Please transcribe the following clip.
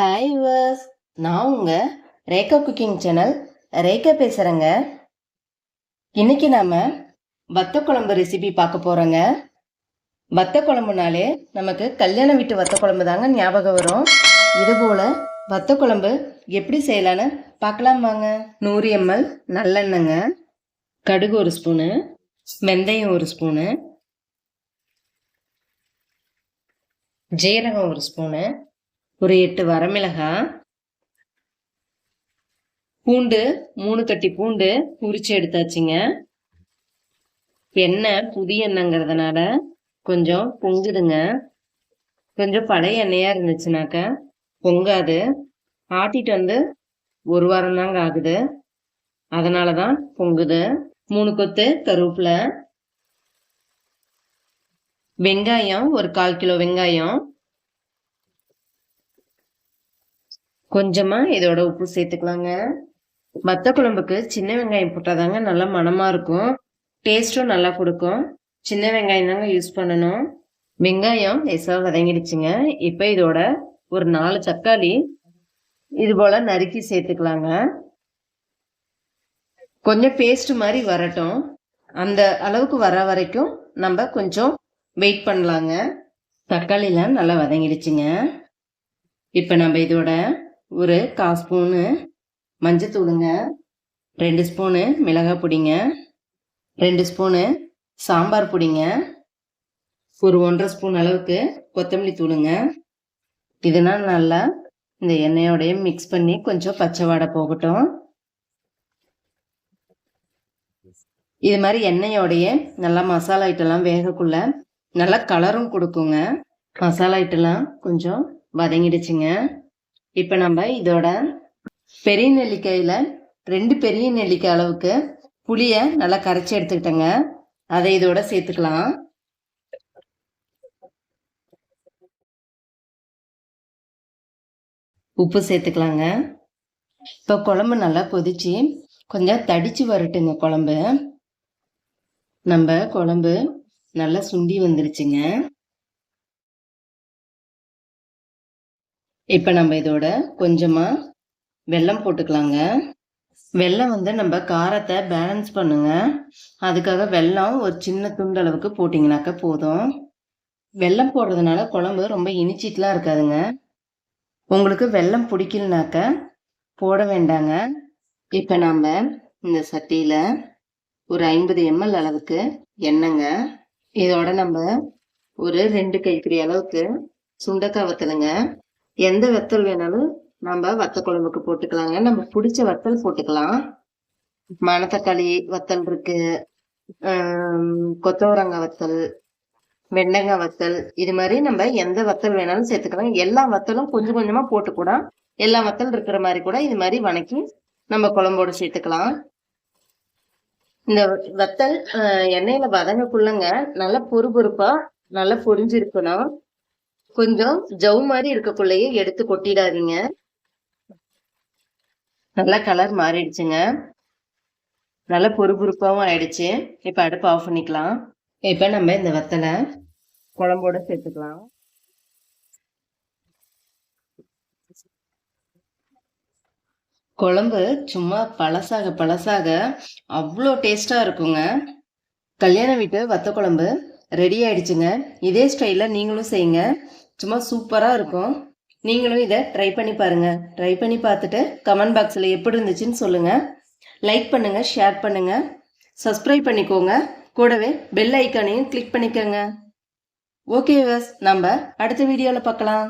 Hi verse நான் உங்கள் Rekha cooking channel Rekha பேசுகிறேங்க இன்னைக்கு நாம் வத்த குழம்பு ரெசிபி பார்க்க போகிறோங்க வத்த குழம்புனாலே நமக்கு கல்யாண வீட்டு வத்த குழம்பு தாங்க ஞாபகம் வரும். இதுபோல் வத்த குழம்பு எப்படி செய்யலான்னு பார்க்கலாம் வாங்க. நூறு எம்எல் நல்லெண்ணெங்க கடுகு ஒரு ஸ்பூனு வெந்தயம் ஒரு ஸ்பூனு ஜீரகம் ஒரு ஸ்பூனு ஒரு எட்டு வரமிளகாய் பூண்டு மூணு கட்டி பூண்டு உரிச்சு எடுத்தாச்சுங்க. எண்ணெய் புதிய எண்ணெய்ங்கிறதுனால கொஞ்சம் பொங்குதுங்க. கொஞ்சம் பழைய எண்ணெயாக இருந்துச்சுனாக்க பொங்காது. ஆட்டிட்டு வந்து ஒரு வாரம் தாங்க ஆகுது. அதனால தான் பொங்குது. மூணு கொத்து கருவேப்பிலை. வெங்காயம் ஒரு கால் கிலோ வெங்காயம். கொஞ்சமா இதோட உப்பு சேர்த்துக்கலாங்க. வத்த குழம்புக்கு சின்ன வெங்காயம் போட்டாதாங்க நல்லா மணமா இருக்கும். டேஸ்ட்டும் நல்லா கொடுக்கும். சின்ன வெங்காயம் தாங்க யூஸ் பண்ணணும். வெங்காயம் லேசாக வதங்கிடுச்சுங்க. இப்போ இதோட ஒரு நாலு தக்காளி இது போல நறுக்கி சேர்த்துக்கலாங்க. கொஞ்சம் பேஸ்ட் மாதிரி வரட்டும். அந்த அளவுக்கு வர வரைக்கும் நம்ம கொஞ்சம் வெயிட் பண்ணலாங்க. தக்காளிலாம் நல்லா வதங்கிடுச்சுங்க. இப்போ நம்ம இதோட ஒரு கால் ஸ்பூனு மஞ்சத்தூளுங்க ரெண்டு ஸ்பூனு மிளகாய் பொடிங்க ரெண்டு ஸ்பூனு சாம்பார் பொடிங்க ஒரு ஒன்றரை ஸ்பூன் அளவுக்கு கொத்தமல்லி தூளுங்க. இதெல்லாம் நல்லா இந்த எண்ணெயோடய மிக்ஸ் பண்ணி கொஞ்சம் பச்சை வாடை போகட்டும். இது மாதிரி எண்ணெயோடைய நல்லா மசாலா ஐட்டம்லாம் வேகக்குள்ள நல்லா கலரும் கொடுக்குங்க. மசாலா ஐட்டெல்லாம் கொஞ்சம் வதங்கிடுச்சுங்க. இப்போ நம்ம இதோட பெரிய நெல்லிக்காயில் ரெண்டு பெரிய நெல்லிக்காய் அளவுக்கு புளியை நல்லா கரைச்சி எடுத்துக்கிட்டேங்க. அதை இதோட சேர்த்துக்கலாம். உப்பு சேர்த்துக்கலாங்க. இப்போ குழம்பு நல்லா கொதிச்சு கொஞ்சம் தடிச்சு வரட்டுங்க குழம்பு. நம்ம குழம்பு நல்லா சுண்டி வந்துருச்சுங்க. இப்போ நம்ம இதோட கொஞ்சமாக வெல்லம் போட்டுக்கலாங்க. வெல்லம் வந்து நம்ம காரத்தை பேலன்ஸ் பண்ணுங்க. அதுக்காக வெல்லம் ஒரு சின்ன துண்டு அளவுக்கு போட்டிங்கனாக்கா போதும். வெல்லம் போடுறதுனால குழம்பு ரொம்ப இனிச்சிட்டுலாம் இருக்காதுங்க. உங்களுக்கு வெல்லம் பிடிக்கலனாக்க போட வேண்டாங்க. இப்போ நம்ம இந்த சட்டியில் ஒரு ஐம்பது எம்எல் அளவுக்கு எண்ணெய்ங்க. இதோட நம்ம ஒரு ரெண்டு கைப்பிடி அளவுக்கு சுண்டக்காய் வத்தலுங்க. எந்த வத்தல் வேணாலும் நம்ம வத்த குழம்புக்கு போட்டுக்கலாங்க. நம்ம பிடிச்ச வத்தல் போட்டுக்கலாம். மணத்தக்காளி வத்தல் இருக்கு. கொத்தவரங்காய் வத்தல் வெண்டங்காய் வத்தல் இது மாதிரி நம்ம எந்த வத்தல் வேணாலும் சேர்த்துக்கலாம். எல்லா வத்தலும் கொஞ்சம் கொஞ்சமா போட்டு கூட எல்லா வத்தல் இருக்கிற மாதிரி கூட இது மாதிரி வணக்கி நம்ம குழம்போடு சேர்த்துக்கலாம். இந்த வத்தல் எண்ணெயில வதங்கக்குள்ளங்க நல்லா பொறுபொறுப்பா நல்லா பொரிஞ்சிருக்கணும். கொஞ்சம் ஜவ் மாதிரி இருக்கக்குள்ளேயே எடுத்து கொட்டிடாதீங்க. நல்லா கலர் மாறிடுச்சுங்க. நல்லா பொறுப்புறுப்பாகவும் ஆயிடுச்சு. இப்போ அடுப்பு ஆஃப் பண்ணிக்கலாம். இப்போ நம்ம இந்த வத்தலை குழம்போட சேர்த்துக்கலாம். குழம்பு சும்மா பழசாக பழசாக அவ்வளோ டேஸ்டாக இருக்குங்க. கல்யாண வீட்டு வத்த குழம்பு. ரெடி ஆயிடுச்சுங்க. இதே ஸ்டைலில் நீங்களும் செய்யுங்க. சும்மா சூப்பராக இருக்கும். நீங்களும் இதை ட்ரை பண்ணி பாருங்கள் ட்ரை பண்ணி பார்த்துட்டு கமெண்ட் பாக்ஸில் எப்படி இருந்துச்சுன்னு சொல்லுங்கள் லைக் பண்ணுங்கள் ஷேர் பண்ணுங்கள் சப்ஸ்கிரைப் பண்ணிக்கோங்க. கூடவே பெல் ஐக்கானையும் கிளிக் பண்ணிக்கோங்க. ஓகே வாஸ் நம்ம அடுத்த வீடியோவில் பார்க்கலாம்.